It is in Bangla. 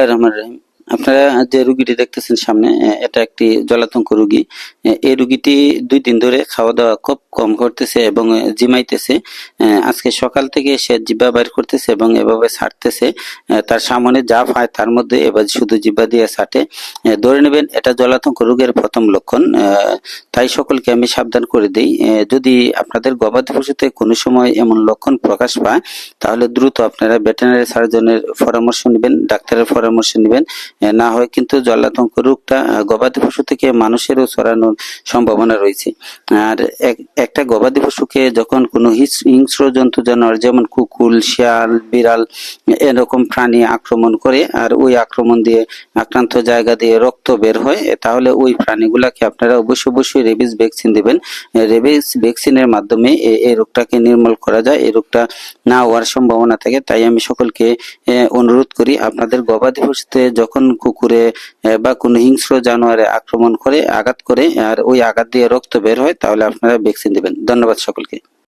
রহমান রহিম। আপনারা যে রুগীটি দেখতেছেন সামনে এটা একটি জলাতঙ্ক রুগী। এই রুগীটি দুই দিন ধরে খাওয়া দাওয়া খুব কম করতেছে এবং জিমাইতেছে। আজকে সকাল থেকে সে জিব্বা বাইর করতেছে এবং এভাবে ছাড়তেছে। তার সামনে যা পায় তার মধ্যে এবার শুধু জিব্বা দিয়ে ছাটে ধরে নেবেন, এটা জলাতঙ্ক রোগের প্রথম লক্ষণ। তাই সকলকে আমি সাবধান করে দিই। যদি আপনাদের গবাদি পশুতে কোনো সময় এমন লক্ষণ প্রকাশ পায় তাহলে দ্রুত আপনারা ভেটেরিনারি সার্জনের পরামর্শ নেবেন, ডাক্তারের পরামর্শ নেবেন। না হয় কিন্তু জলাতঙ্ক রোগটা গবাদি পশু থেকে মানুষেরও ছড়ানোর সম্ভাবনা রয়েছে। আর এক- একটা গবাদি পশুকে যখন কোনো হিস- হিংস্র জন্তু, জানোয়ার যেমন কুকুর, শিয়াল, বিড়াল, এরকম প্রাণী আক্রমণ করে আর ওই আক্রমণ দিয়ে আক্রান্ত জায়গা দিয়ে রক্ত বের হয়, তাহলে ওই প্রাণীগুলাকে আপনারা অবশ্যই অবশ্যই রেবিস ভ্যাকসিন দেবেন। রেবিস ভ্যাকসিনের মাধ্যমে এই রোগটাকে নির্মূল করা যায় এই রোগটা না হওয়ার সম্ভাবনা থাকে, তাই আমি সকলকে অনুরোধ করি আপনাদের গবাদি পশুতে যখন কুকুরে বা কোনো হিংস্র জানোয়ারে আক্রমণ করে, আঘাত করে, আর ওই আঘাত দিয়ে রক্ত বের হয়, তাহলে আপনারা ভ্যাকসিন দেবেন। ধন্যবাদ সকলকে।